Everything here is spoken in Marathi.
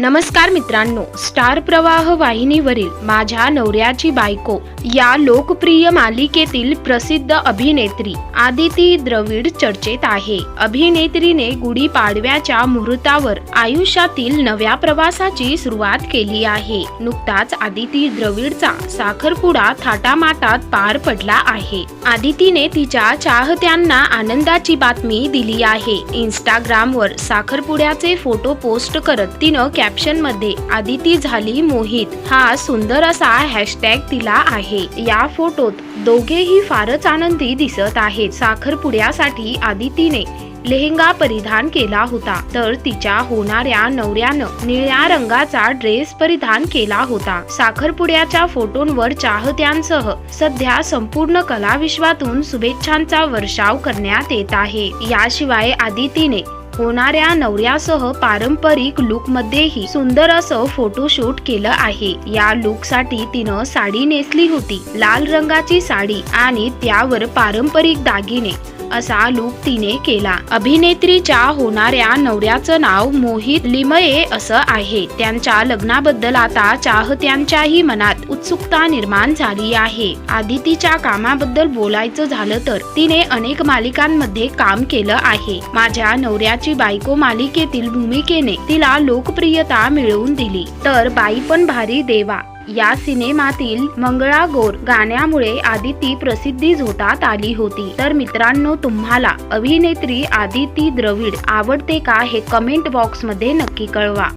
नमस्कार मित्रांनो स्टार प्रवाह वाहिनीवरील माझ्या नवऱ्याची बायको या लोकप्रिय मालिकेतील प्रसिद्ध अभिनेत्री आदिती द्रविड चर्चेत आहे. अभिनेत्रीने गुढीपाडव्याच्या मुहूर्तावर आयुष्यातील नव्या प्रवासाची सुरुवात केली आहे. नुकताच आदिती द्रविडचा साखरपुडा थाटामाटात पार पडला आहे. आदितीने तिच्या चाहत्यांना आनंदाची बातमी दिली आहे. इंस्टाग्रामवर साखरपुड्याचे फोटो पोस्ट करत तिनं कॅप्शनमध्ये आदिती झाली मोहित. हा सुंदर असा हॅशटॅग दिला आहे. या फोटोत दोघेही फारच आनंदी दिसत आहेत. साखरपुड्यासाठी आदितीने लेहंगा परिधान केला होता. तर तिच्या होणाऱ्या नवऱ्यानं निळ्या रंगाचा ड्रेस परिधान केला होता. साखरपुड्याच्या फोटोंवर चाहत्यांसह सध्या संपूर्ण कलाविश्वातून शुभेच्छांचा वर्षाव करण्यात येत आहे. याशिवाय आदितीने होणाऱ्या नवऱ्यासह पारंपरिक लुक मध्येही सुंदर असं फोटोशूट केलं आहे. या लुकसाठी तिनं साडी नेसली होती. लाल रंगाची साडी आणि त्यावर पारंपरिक दागिने. असा लूक तिने केला. अभिनेत्रीच्या होणाऱ्या नवऱ्याचं नाव मोहित लिमये असं आहे. त्यांच्या लग्नाबद्दल आता चाहत्यांच्याही मनात उत्सुकता निर्माण झाली आहे. आदितीच्या कामाबद्दल बोलायचं झालं तर तिने अनेक मालिकांमध्ये काम केलं आहे. माझ्या नवऱ्याची बायको मालिकेतील भूमिकेने तिला लोकप्रियता मिळवून दिली. तर बाई पण भारी देवा. या सिनेमातील मंगळागोर गाण्यामुळे आदिती प्रसिद्धी झोतात आली होती. तर मित्रांनो तुम्हाला अभिनेत्री आदिती द्रविड आवडते का हे कमेंट बॉक्समध्ये नक्की कळवा.